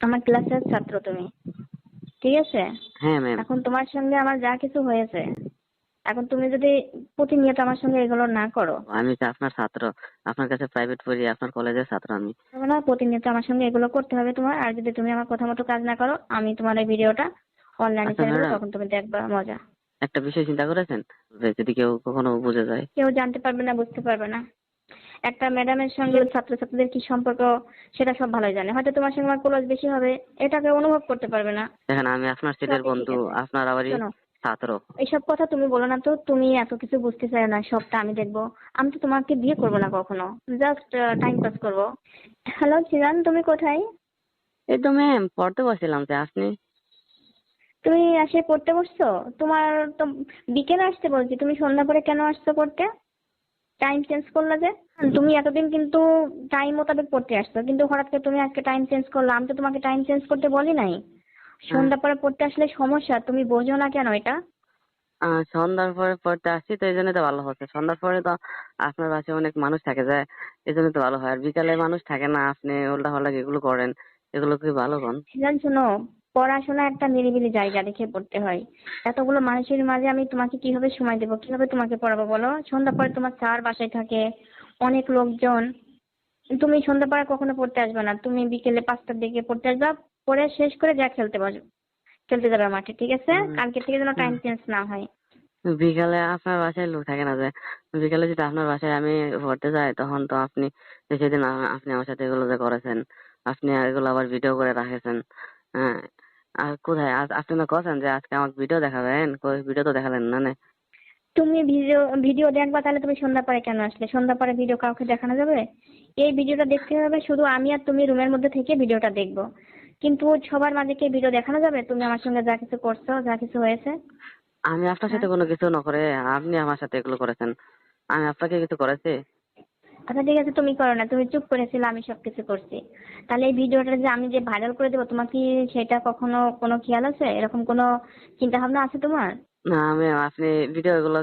আমার ক্লাসের ছাত্র তুমি। ঠিক আছে? হ্যাঁ ম্যাম এখন তোমার সঙ্গে আমার যা কিছু হয়েছে এখন তুমি যদি প্রতিনিয়ত আমার সঙ্গে এগুলো না করো। আমি তো আপনার ছাত্র। আপনার কাছে প্রাইভেট পড়ি আপনার কলেজের ছাত্র আমি। তবে না প্রতিনিয়ত আমার সঙ্গে এগুলো করতে হবে তোমার। আর যদি তুমি আমার কথা মতো কাজ না করো আমি তোমার এই ভিডিওটা অনলাইনে আচ্ছা, ছেড়ে দেবো তখন তুমি দেখবা মজা। একটা বিষয় চিন্তা করেছেন? যদি কেউ কখনো বুঝে যায়। কেউ জানতে পারবে না বুঝতে পারবে না। একটা ম্যাডামের সঙ্গে ছাত্রছাত্রীদের কি সম্পর্ক সেটা সব ভালোই জানে। হয়তো তোমার সঙ্গে আমার ক্লোজ বেশি হবে এটাকে অনুভব করতে পারবে না। দেখেন আমি আপনার ছেলের বন্ধু আপনার আবারই ছাত্র। এইসব কথা তুমি বলো না তো তুমি এত কিছু বুঝতে চাই না সবটা আমি দেখব। আমি তো তোমাকে বিয়ে করব না কখনো জাস্ট টাইম পাস করব। হ্যালো চিরান তুমি কোথায়? এই তো ম্যাম পড়তে বসছিলাম যে আপনি? তুমি আসে পড়তে বসছো? তোমার তো বিকেলে আসতে বলছি তুমি সন্ধ্যা পরে কেন আসছো পড়তে? টাইম চেঞ্জ করলে যে তুমি এতদিন কিন্তু টাইম মোতাবেক পড়তে আসছো। কিন্তু হঠাৎ করে তুমি আজকে টাইম চেঞ্জ করলে আমি তো তোমাকে টাইম চেঞ্জ করতে বলি নাই। সন্ধ্যা পরে পড়তে আসলে সমস্যা তুমি বোঝো না কেন এটা? সন্ধ্যার পরে পড়তে আসছি তো এই জন্য তো ভালো হচ্ছে। সন্ধ্যার পরে তো আপনার বাসায় অনেক মানুষ থাকে যায় এই জন্য তো ভালো হয়। আর বিকালে মানুষ থাকে না আপনি উল্টা পাল্টা এগুলো করেন। এগুলো কি ভালো কোন সিজন শোনো পড়াশোনা একটা নিরিবিলি জায়গা দেখে পড়তে হয়। এতগুলো মানুষের মাঝে আমি তোমাকে কীভাবে সময় দেবো? কীভাবে তোমাকে পড়াবো বলো? সন্ধ্যা পরে তোমার স্যার বাসায় থাকে অনেক লোকজন। তুমি সন্ধ্যা পরে কখনো পড়তে আসবে না। তুমি বিকেলে পাঁচটার দিকে পড়তে আসবা। পড়ে শেষ করে যা খেলতে বসবে খেলতে যাবে মাঠে ঠিক আছে। কালকে থেকে যেন টাইম। চেঞ্জ না হয়। বিকালে আপনার বাসায় লোক থাকে না যে বিকালে যদি আপনার বাসায় আমি পড়তে যাই তখন তো আপনি সেদিন আপনি আমার সাথে এগুলো যে করেছেন আপনি এগুলো আবার ভিডিও করে রাখেছেন। হ্যাঁ আর কোথায়? আজ আপনি না কথা যে আজকে আমাকে ভিডিও দেখাবেন? কই ভিডিও তো দেখালেন না না। তুমি ভিডিও ভিডিও দেখবা তাহলে তুমি সন্ধ্যা পরে কেন আসলে? সন্ধ্যা পরে ভিডিও কাউকে দেখানো যাবে? এই ভিডিওটা দেখতে হবে শুধু আমি আর তুমি রুমের মধ্যে থেকে ভিডিওটা দেখব। কিন্তু সবার মাঝে কি ভিডিও দেখানো যাবে? তুমি আমার সঙ্গে যা কিছু করছ যা কিছু হয়েছে। আমি আপনার সাথে কোনো কিছু না করে আপনি আমার সাথে এগুলো করেছেন। আমি আপনাকে কিছু করেছি? আচ্ছা ঠিক আছে তুমি করো না তুমি চুপ করেছিলে আমি সবকিছু করছি। তাহলে এই ভিডিওটা যে আমি যে ভাইরাল করে দেবো তোমার কি সেটা কখনো কোনো খেয়াল আছে? এরকম কোনো চিন্তা ভাবনা আছে তোমার? না আমি আপনি ভিডিও এগুলো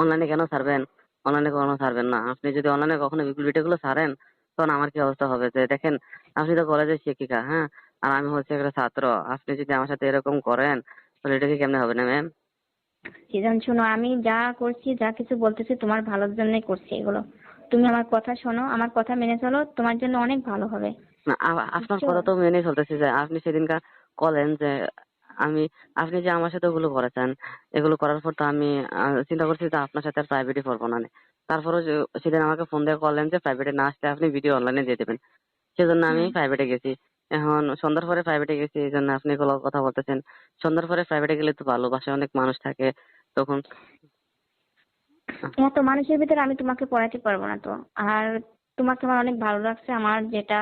অনলাইনে কেন ছাড়বেন? অনলাইনে কখনো ছাড়বেন না। আপনি যদি অনলাইনে কখনো ভিডিও গুলো ছাড়েন তখন আমার কি অবস্থা হবে? যে দেখেন আপনি তো কলেজের শিক্ষিকা হ্যাঁ? আর আমি হচ্ছে একটা ছাত্র। আপনি যদি আমার সাথে এরকম করেন তাহলে এটা কি কেমনে হবে না ম্যাম সিজন শোনো আমি যা করছি যা কিছু বলতেছি তোমার ভালোর জন্যই করছি এগুলো। তুমি আমার কথা শোনো আমার কথা মেনে চলো তোমার জন্য অনেক ভালো হবে। না আপনার কথা তো মেনে চলতেছি যে আপনি সেদিনকার বলেন যে আমি আপনি যে আমার সাথে ওগুলো করেছেন এগুলো করার পর তো আমি চিন্তা করছি যে আপনার সাথে আর প্রাইভেটে পড়ব না। তারপরে সেদিন আমাকে ফোন দিয়ে করলেন যে প্রাইভেটে না আসলে আপনি ভিডিও অনলাইনে দিয়ে দেবেন। সেজন্য আমি। প্রাইভেটে গেছি। এখন সন্ধ্যার পরে প্রাইভেটে গেছি এই জন্য আপনি এগুলো কথা বলতেছেন। সন্ধ্যার পরে প্রাইভেটে গেলে তো ভালো বাসায় অনেক মানুষ থাকে। তখন এত মানুষের ভিতরে আমি তোমাকে পড়াতে পারব না তো। আর তোমাকে আমার অনেক ভালো লাগছে আমার যেটা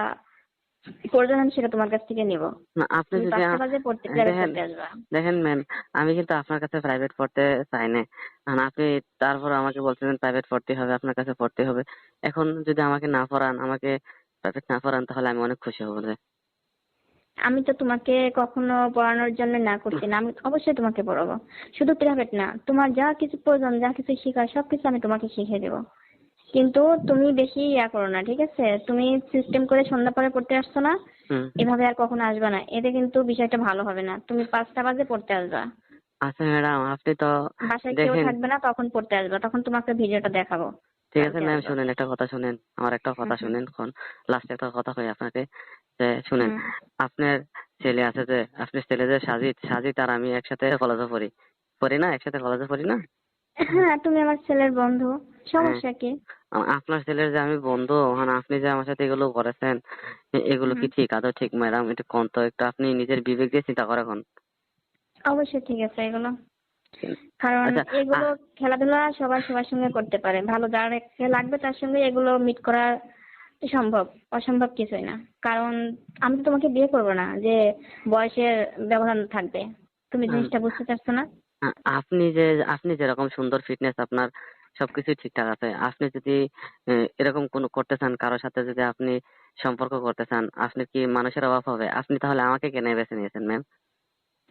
প্রয়োজন আমি সেটা তোমার কাছ থেকে নিবো। আপনি যদি দেখেন ম্যাম আমি কিন্তু আপনার কাছে প্রাইভেট পড়তে চাই না আপনি তারপর আমাকে বলতেছেন প্রাইভেট পড়তে হবে আপনার কাছে পড়তে হবে। এখন যদি আমাকে না পড়ান আমাকে প্রাইভেট না পড়ান তাহলে আমি অনেক খুশি হব যে আমি তো তোমাকে কখনো পড়ানোর জন্য না করছি না আমি অবশ্যই তোমাকে পড়াবো। শুধু প্রাইভেট না তোমার যা কিছু প্রয়োজন যা কিছু শেখার সবকিছু আমি তোমাকে শিখিয়ে দেবো। কিন্তু তুমি বেশি ইয়া করো না ঠিক আছে? তুমি সিস্টেম করে সন্ধ্যা পরে পড়তে আসছো না এভাবে আর কখনো আসবে না। এতে কিন্তু বিষয়টা ভালো হবে না। তুমি পাঁচটা বাজে পড়তে আসবা। আচ্ছা ম্যাডাম আপনি তো বাসায় কেউ থাকবে না তখন পড়তে আসবা। তখন তোমাকে ভিডিওটা দেখাবো। ঠিক আছে ম্যাম শুনেন একটা কথা শুনেন আমার একটা কথা। শুনেন এখন লাস্ট একটা কথা কই আপনাকে। যে শুনেন আপনার ছেলে আছে যে আপনার ছেলে যে সাজিদ সাজিদ আর আমি একসাথে কলেজে পড়ি। পড়ি না? একসাথে কলেজে পড়ি না? হ্যাঁ তুমি আমার ছেলের বন্ধু। সমস্যা কি? আ- আপনার ছেলের যে আমি বন্ধু মানে আপনি যে আমার সাথে এগুলো করেছেন এগুলো কি ঠিক? আদৌ ঠিক ম্যাডাম? একটু কোন তো একটু আপনি নিজের বিবেক দিয়ে চিন্তা করে এখন। অবশ্যই ঠিক আছে এগুলো। কারণ আচ্ছা, এগুলো খেলাধুলা সবাই সবার সঙ্গে করতে পারে। ভালো যার লাগবে তার সঙ্গে এগুলো মিট করা সম্ভব অসম্ভব কিছুই না। কারণ আমি তো তোমাকে বিয়ে করব না যে বয়সের ব্যবধান থাকবে। তুমি জিনিসটা বুঝতে পারছ না? আপনি যে আপনি যেরকম সুন্দর ফিটনেস আপনার সবকিছু ঠিকঠাক আছে আপনি যদি এরকম কোনো করতে চান কারোর সাথে যদি আপনি সম্পর্ক করতে চান আপনি কি মানুষের অভাব হবে? আপনি তাহলে আমাকে কেন বেছে নিয়েছেন ম্যাম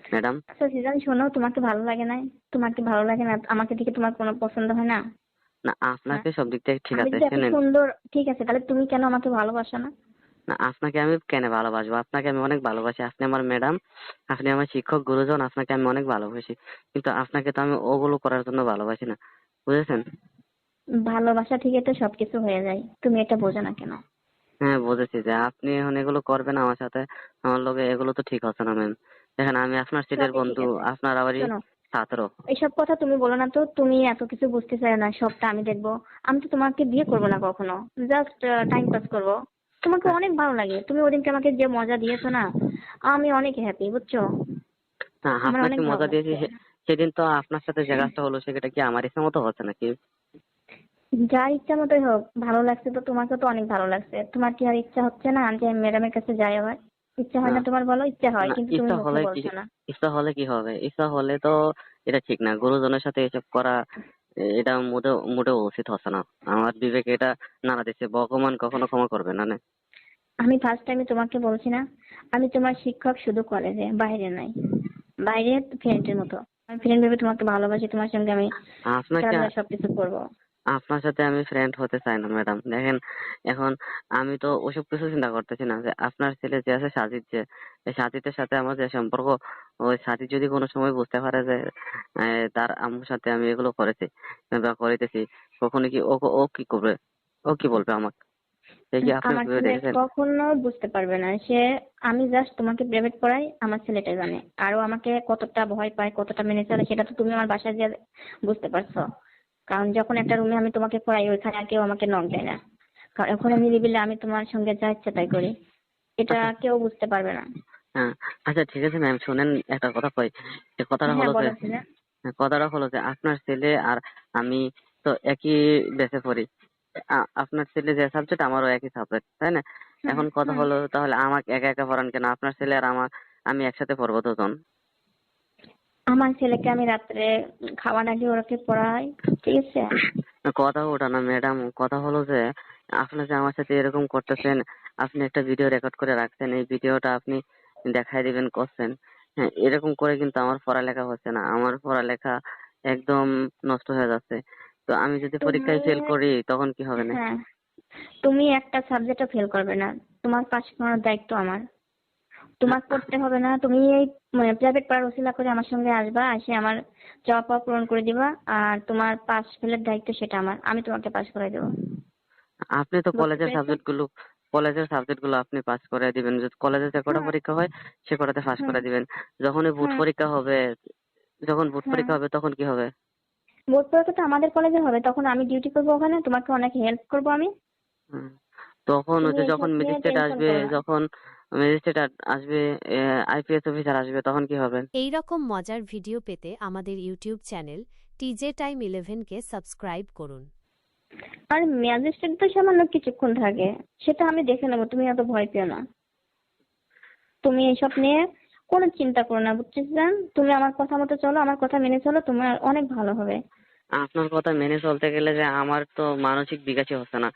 ম্যাডাম আচ্ছা সিজন শোনো তোমাকে ভালো লাগে না তোমাকে ভালো লাগে না? আমাকে দেখে তোমার কোনো পছন্দ হয় না? না আপনাকে সব দিক থেকে ঠিক আছে শুনেন। সুন্দর ঠিক আছে তাহলে তুমি কেন আমাকে ভালোবাসো না? না আপনাকে আমি কেন ভালোবাসবো? আপনাকে আমি অনেক ভালোবাসি আপনি আমার ম্যাডাম আপনি আমার শিক্ষক গুরুজন আপনাকে আমি অনেক ভালোবাসি। কিন্তু আপনাকে তো আমি ওগুলো করার জন্য ভালোবাসি না বুঝেছেন? ভালোবাসা থেকে তো সবকিছু হয়ে যায় তুমি এটা বোঝো না কেন? হ্যাঁ বুঝেছি যে আপনি এখন এগুলো করবেন আমার সাথে আমার লোকে এগুলো তো ঠিক হচ্ছে না ম্যাম দেখেন আমি আপনার ছেলের বন্ধু। আপনার আবারই ছাত্র এইসব কথা তুমি বলো না তো তুমি এত কিছু বুঝতে চাই না সবটা আমি দেখব। আমি তো তোমাকে বিয়ে করব না কখনো জাস্ট টাইম পাস করব। তোমাকে অনেক ভালো লাগে তুমি ওদিনকে আমাকে যে মজা দিয়েছ না আমি অনেক হ্যাপি বুঝছ? আমার আপনাকে অনেক মজা দিয়েছি সেদিন তো আপনার সাথে যে কাজটা হলো সেটা কি আমার ইচ্ছা মতো হচ্ছে নাকি? যা ইচ্ছা মতোই হোক ভালো লাগছে তো তোমাকে তো অনেক ভালো লাগছে। তোমার কি আর ইচ্ছা হচ্ছে না যে ম্যাডামের কাছে যাই আবার? ইচ্ছা হয় না। তোমার বলো ইচ্ছা হয় কিন্তু তুমি মুখে বলছো না। ইচ্ছা হলে কি হবে? ইচ্ছা হলে তো এটা ঠিক না। গুরুজনের সাথে এসব করা এটা মোটেও মোটেও উচিত হচ্ছে না। আমার বিবেকে এটা নাড়া দিচ্ছে। ভগবান কখনো ক্ষমা করবে না না। আমি ফার্স্ট টাইমে তোমাকে বলছি না আমি তোমার শিক্ষক শুধু কলেজে বাইরে নাই। বাইরে ফ্রেন্ডের মতো। আমি ফ্রেন্ড ভেবে তোমাকে ভালোবাসি তোমার সঙ্গে আমি সবকিছু করব। আপনার সাথে আমি ফ্রেন্ড হতে চাই না ম্যাডাম দেখেন এখন আমি তো ওসব কিছু চিন্তা করতেছি না যে আপনার ছেলে যে আছে সাজিদ যে এই সাজিদের সাথে আমার যে সম্পর্ক ওই সাজিদ যদি কোনো সময় বুঝতে পারে যে আহ, তার আম্মুর সাথে আমি এগুলো করেছি বা করিতেছি কখনো কি ও ও কি করবে? ও কি বলবে আমাকে? সে কি আপনি আমার ভেবে ছেলে দেখেছেন? কখনো বুঝতে পারবে না। সে আমি জাস্ট তোমাকে প্রাইভেট পড়াই আমার ছেলেটা জানে। আর আমাকে কতটা ভয় পায় কতটা মেনে চলে সেটা তো তুমি আমার বাসায় গিয়ে বুঝতে পারছ। কারণ যখন একটা রুমে আমি তোমাকে পড়াই ওইখানে আর কেউ আমাকে নক দেয় না। কারণ ওখানে নিরিবিলে আমি তোমার সঙ্গে যা ইচ্ছা তাই করি। এটা কেউ বুঝতে পারবে না। হ্যাঁ আচ্ছা ঠিক আছে ম্যাম শুনেন একটা কথা কই। যে কথাটা হ্যাঁ হলো যে হ্যাঁ, কথাটা হলো যে আপনার ছেলে আর আমি তো একই বেঁচে পড়ি। আপনার ছেলে যে সাবজেক্ট আমারও একই সাবজেক্ট তাই না? এখন কথা হলো তাহলে আমাকে একা একা পড়ান কেন? আপনার ছেলে আর আমার আমি একসাথে পড়ব দুজন। আমার ছেলেকে আমি রাত্রে খাওয়ার আগে ওরাকে পড়াই ঠিক আছে? কথা ওটা না ম্যাডাম। কথা হলো যে আপনি যে আমার সাথে এরকম করতেছেন আপনি একটা ভিডিও রেকর্ড করে রাখছেন এই ভিডিওটা আপনি দেখাই দিবেন করছেন। হ্যাঁ এরকম করে কিন্তু আমার পড়ালেখা হচ্ছে না। আমার পড়ালেখা একদম নষ্ট হয়ে যাচ্ছে। তো আমি যদি পরীক্ষায় ফেল করি তখন কি হবে না হ্যাঁ তুমি একটা সাবজেক্টও ফেল করবে না। তোমার পাশ করানোর দায়িত্ব আমার। তোমার পড়তে হবে না। তুমি এই প্রাইভেট পড়ার ওসিলা করে আমার সঙ্গে আসবা এসে আমার চাওয়া পাওয়া পূরণ করে দিবা আর তোমার পাস ফেলের দায়িত্ব সেটা আমার। আমি তোমাকে পাস করে দেবো। আপনি তো কলেজের? সাবজেক্টগুলো কলেজের সাবজেক্টগুলো আপনি পাস করে দিবেন। যদি কলেজে যে কটা পরীক্ষা হয় সে কটাতে পাস হুম। করে দিবেন। যখনই বুট পরীক্ষা হবে যখন বুট পরীক্ষা হবে তখন কি হবে? বোর্ড পরীক্ষা তো আমাদের কলেজে হবে তখন আমি ডিউটি করব ওখানে তোমাকে অনেক হেল্প করব আমি। হুম। তখন হচ্ছে যখন নিয়ে ম্যাজিস্ট্রেট আসবে যখন ম্যাজিস্ট্রেট আসবে আইপিএস অফিসার আসবে তখন কি হবে? এই রকম মজার ভিডিও পেতে আমাদের ইউটিউব চ্যানেল টিজে টাইম ইলেভেনকে সাবস্ক্রাইব করুন। আর ম্যাজিস্ট্রেট তো সামান্য কিছুক্ষণ থাকে সেটা আমি দেখে নেব তুমি এত ভয় পেও না। তুমি এসব নিয়ে কোনো চিন্তা করো না বুঝছিস জান তুমি আমার কথা মতো চলো আমার কথা মেনে চলো তোমার অনেক ভালো হবে। আপনার কথা মেনে চলতে গেলে যে আমার তো মানসিক বিকাশই হচ্ছে না।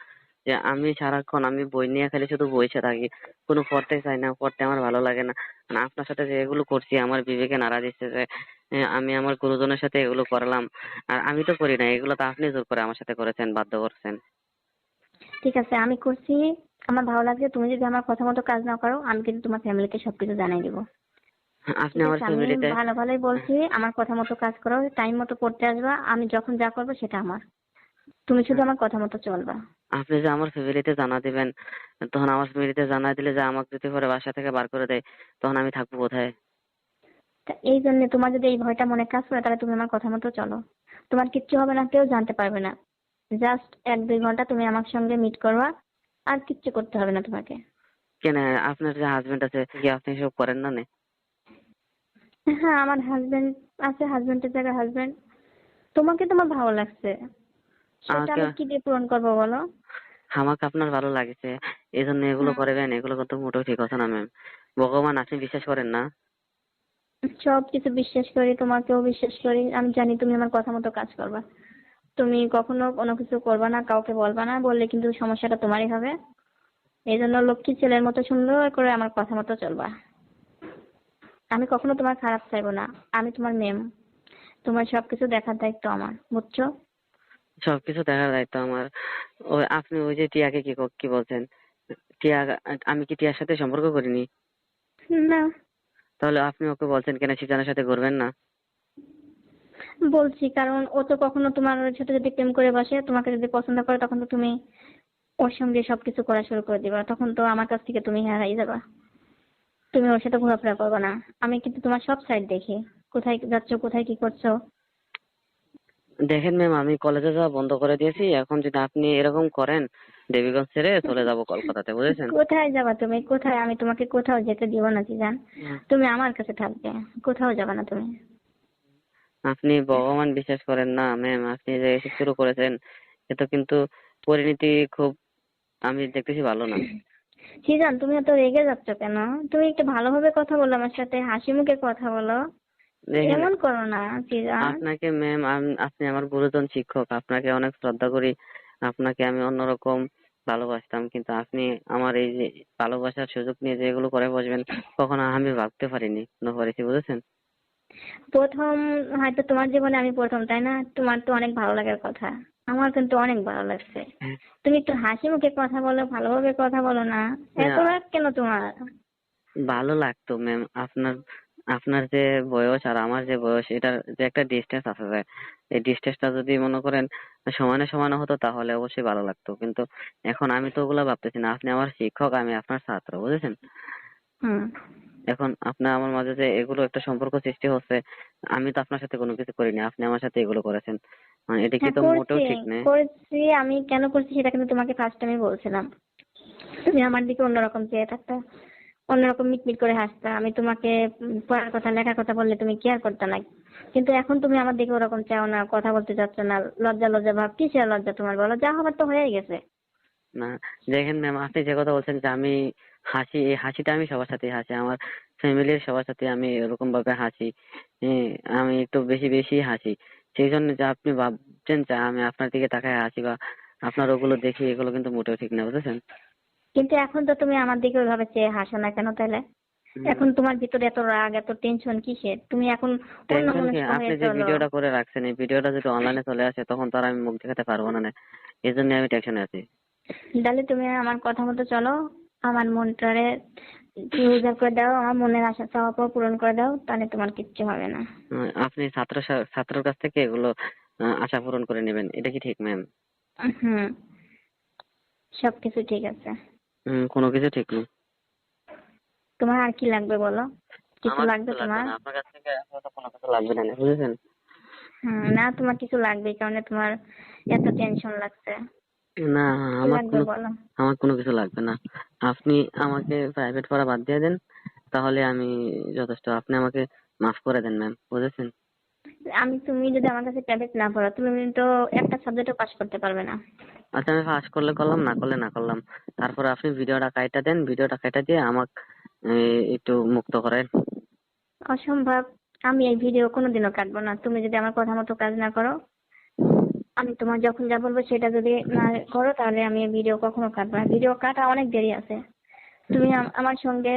যে আমি সারাক্ষণ আমি বই নিয়ে খালি শুধু বসে থাকি। কোনো পড়তে চাই না পড়তে আমার ভালো লাগে না। মানে আপনার সাথে যে এগুলো করছি আমার বিবেকে নাড়া দিচ্ছে যে আমি আমার গুরুজনের সাথে এগুলো করালাম। আর আমি তো করি না এগুলো তো আপনি জোর করে আমার সাথে করেছেন বাধ্য করছেন। ঠিক আছে আমি করছি। আমার ভালো লাগছে তুমি যদি আমার কথা মতো কাজ না করো আমি কিন্তু তোমার ফ্যামিলিকে সবকিছু জানাই দেবো। আপনি আমার ফ্যামিলিতে ভালো ভালোই বলছি আমার কথা মতো কাজ করো টাইম মতো পড়তে আসবা আমি যখন যা করব সেটা আমার। তুমি শুধু আমার কথা মতো চলবা। আপনি যে আমার ফ্যামিলিতে জানা দিবেন তখন আমার ফ্যামিলিতে জানা দিলে যে আমাকে যদি পরে বাসা থেকে বার করে দেয় তখন আমি থাকব কোথায়? তা এই জন্য তোমার যদি এই ভয়টা মনে কাজ করে তাহলে তুমি আমার কথা মতো চলো। তোমার কিচ্ছু হবে না কেউ জানতে পারবে না। জাস্ট এক দুই ঘণ্টা তুমি আমার সঙ্গে মিট করবা আর কিচ্ছু করতে হবে না তোমাকে। কেন? আপনার যে হাজবেন্ড আছে কি আপনি এসব করেন না নে? হ্যাঁ আমার হাজবেন্ড আছে হাজবেন্ডের জায়গায় হাজবেন্ড তোমাকে তোমার ভালো লাগছে। সেটা আমি কি দিয়ে পূরণ করব বলো? আমাকে আপনার ভালো লাগছে। এই জন্য এগুলো করবেন এগুলো কিন্তু মোটেও ঠিক আছে না ম্যাম ভগবান আপনি বিশ্বাস করেন না? সব কিছু বিশ্বাস করি তোমাকেও বিশ্বাস করি। আমি জানি তুমি আমার কথা মতো কাজ করবা। তুমি কখনো কোনো কিছু করবা না কাউকে বলবা না বললে কিন্তু সমস্যাটা তোমারই হবে। এই জন্য লক্ষ্মী ছেলের মতো সুন্দর করে আমার কথা মতো চলবা। আমি কখনো তোমার খারাপ চাইব না। আমি তোমার মেম তোমার সবকিছু দেখার দায়িত্ব আমার বুঝছ? সবকিছু দেখার দায়িত্ব আমার। ওই আপনি ওই যে টিয়াকে কি ক- কি বলছেন? টিয়া আমি কি টিয়ার সাথে সম্পর্ক করিনি? না। তাহলে আপনি ওকে বলছেন কেন সিজানের সাথে করবেন না? বলছি কারণ ও তো কখনো তোমার সাথে যদি প্রেম করে বসে তোমাকে যদি পছন্দ করে তখন তো তুমি ওর সঙ্গে সবকিছু করা শুরু করে দিবা। তখন তো আমার কাছ থেকে তুমি হারাই যাবা। তুমি ওর সাথে ঘোরাফেরা করবে না। আমি কিন্তু তোমার সব সাইড দেখি। কোথায় যাচ্ছ কোথায় কি করছ? দেখেন ম্যাম আমি কলেজে যাওয়া বন্ধ করে দিয়েছি। এখন যদি আপনি এরকম করেন দেবীগঞ্জ ছেড়ে চলে যাব কলকাতাতে বুঝেছেন? কোথায় যাবা তুমি? কোথায়? আমি তোমাকে কোথাও যেতে দিব না জান তুমি আমার কাছে থাকবে। কোথাও যাবে না তুমি। আপনি ভগবান বিশ্বাস করেন না ম্যাম আপনি যে এসব শুরু করেছেন এটা কিন্তু পরিণতি খুব আমি দেখতেছি ভালো না। সিজান তুমি এত রেগে যাচ্ছ কেন? তুমি একটু ভালোভাবে কথা বলো আমার সাথে হাসি মুখে কথা বলো। এমন করো না আপনাকে ম্যাম আপনি আমার গুরুজন শিক্ষক আপনাকে অনেক শ্রদ্ধা করি। আপনাকে আমি অন্যরকম ভালোবাসতাম কিন্তু আপনি আমার এই যে ভালোবাসার সুযোগ নিয়ে যে এগুলো করে বসবেন কখনো আমি ভাবতে পারিনি। পারিছি বুঝেছেন? প্রথম হয়তো তোমার জীবনে আমি প্রথম তাই না? তোমার তো অনেক ভালো লাগার কথা। আমার কিন্তু অনেক ভালো লাগছে। তুমি একটু হাসি মুখে কথা বলো ভালোভাবে কথা বলো না। এত রাগ কেন তোমার? ভালো লাগতো ম্যাম আপনার আপনার যে বয়স আর আমার যে বয়স এটার যে একটা ডিস্টেন্স আছে যে এই ডিস্টেন্সটা যদি মনে করেন সমানে সমানে হতো তাহলে অবশ্যই ভালো লাগতো। কিন্তু এখন আমি তো ওগুলা ভাবতেছি না আপনি আমার শিক্ষক আমি আপনার ছাত্র বুঝেছেন? এখন আপনার আমার মাঝে যে এগুলো একটা সম্পর্ক সৃষ্টি হচ্ছে আমি তো আপনার সাথে কোনো কিছু করিনি আপনি আমার সাথে এগুলো করেছেন। মানে এটা কি হ্যাঁ তো মোটেও ঠিক নেই করছি আমি কেন করছি সেটা কিন্তু তোমাকে ফার্স্ট টাইমে বলছিলাম। তুমি আমার দিকে অন্যরকম চেয়ে থাকতা। অন্যরকম মিটমিট করে হাসতা। আমি তোমাকে পড়ার কথা, লেখার কথা বললে তুমি কেয়ার করতে না। কিন্তু এখন তুমি আমার দিকে ওরকম চাও না, কথা বলতে চাচ্ছ না, লজ্জা লজ্জা ভাব, কিসের লজ্জা তোমার বলো? যা হবার তো হয়ে গেছে। না, দেখেন ম্যাম আপনি যে কথা বলছেন যে আমি হাসি, এই হাসিটা আমি সবার সাথে হাসি, আমার ফ্যামিলির সবার সাথে আমি এরকম ভাবে হাসি। আমি একটু বেশি বেশি হাসি। সেই জন্য যে আপনি ভাবছেন যে আমি আপনার দিকে তাকায় হাসি বা আপনার ওগুলো দেখি, এগুলো কিন্তু মোটেও ঠিক না, বুঝেছেন? কিন্তু এখন তো তুমি আমার দিকে ওইভাবে চেয়ে হাসো না কেন তাহলে? এখন তোমার ভিতরে এত রাগ এত টেনশন কিসের? তুমি এখন আপনি যে ভিডিওটা করে রাখছেন এই ভিডিওটা যদি অনলাইনে চলে আসে তখন তো আর আমি মুখ দেখাতে পারব না এই জন্য আমি টেনশনে আছি। তাহলে তুমি আমার কথা মতো চলো। আমার মনটারে উজাড় করে দাও আমার মনের আশা চাওয়া পাওয়া পূরণ করে দাও তাহলে তোমার কিচ্ছু হবে না। আপনি ছাত্র ছাত্রের কাছ থেকে এগুলো আশা পূরণ করে নেবেন। এটা কি ঠিক ম্যাম হুম সবকিছু ঠিক আছে। কোনো কিছু ঠিক নেই। তোমার আর কি লাগবে বলো? কিছু লাগবে তোমার? কাছ থেকে আপাতত কোনো কিছু লাগবে না বুঝেছেন? না তোমার কিছু লাগবে কারণে তোমার এত টেনশন লাগছে। না আমার কোনো আমার কোনো কিছু লাগবে না। আপনি আমাকে প্রাইভেট পড়া বাদ দিয়ে দেন তাহলে আমি যথেষ্ট। আপনি আমাকে মাফ করে দেন ম্যাম বুঝেছেন? আমি তুমি যদি আমার কাছে প্রাইভেট না পড়ো তুমি তো একটা সাবজেক্টও পাস করতে পারবে না। আচ্ছা আমি পাস করলে করলাম না করলে না করলাম। তারপরে আপনি ভিডিওটা কাইটা দেন ভিডিওটা কাইটা দিয়ে আমাকে একটু মুক্ত করেন। অসম্ভব। আমি এই ভিডিও কোনোদিনও কাটবো না। তুমি যদি আমার কথা মতো কাজ না করো আমি তোমার যখন যা বলব সেটা যদি না করো তাহলে আমি এই ভিডিও কখনো কাটবো না। ভিডিও কাটা অনেক দেরি আছে। তুমি আমার সঙ্গে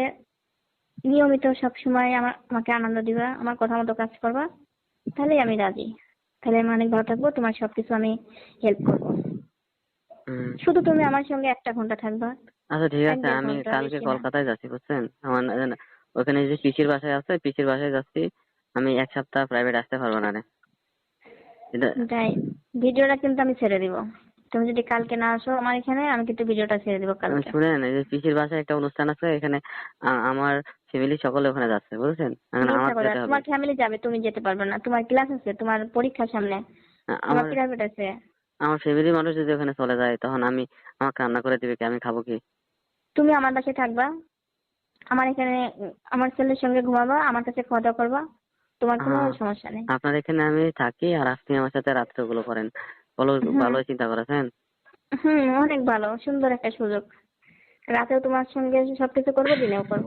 নিয়মিত সব সময় আমার আমাকে আনন্দ দিবা আমার কথা মতো কাজ করবা। তাহলেই আমি রাজি। তাহলে আমি অনেক ভালো থাকব তোমার সবকিছু আমি হেল্প করব। শুধু তুমি আমার সঙ্গে একটা ঘণ্টা থাকবা। আচ্ছা ঠিক আছে আমি কালকে কলকাতায় যাচ্ছি বুঝছেন? আমার ওখানে যে পিসির বাসায় আছে পিসির বাসায় যাচ্ছি আমি এক সপ্তাহ প্রাইভেট আসতে পারব না রে। তাই ভিডিওটা কিন্তু আমি ছেড়ে দিব। তুমি যদি কালকে না আসো আমার এখানে আমি কিন্তু ভিডিওটা ছেড়ে দিব কালকে। শুনেন এই যে পিসির বাসায় একটা অনুষ্ঠান আছে এখানে আমার ফ্যামিলি সকলে ওখানে যাচ্ছে বুঝেছেন? এখন আমার যেতে হবে। তোমার ফ্যামিলি যাবে তুমি যেতে পারবে না। তোমার ক্লাস আছে তোমার পরীক্ষার সামনে। আমার আমার প্রাইভেট আছে। আমার ফ্যামিলির মানুষ যদি ওখানে চলে যায় তখন আমি আমাকে রান্না করে দিবে কি? আমি খাব কি? তুমি আমার বাসায় থাকবা। আমার এখানে আমার ছেলের সঙ্গে ঘুমাবা আমার কাছে খাওয়া দাওয়া করবা। তোমার কোনো। সমস্যা নেই। আপনার এখানে আমি থাকি আর আপনি আমার সাথে রাত্রে গুলো করেন। বলো। ভালো চিন্তা করেছেন? হুম অনেক ভালো। সুন্দর একটা সুযোগ। রাতেও তোমার সঙ্গে সবকিছু করব দিনেও করব।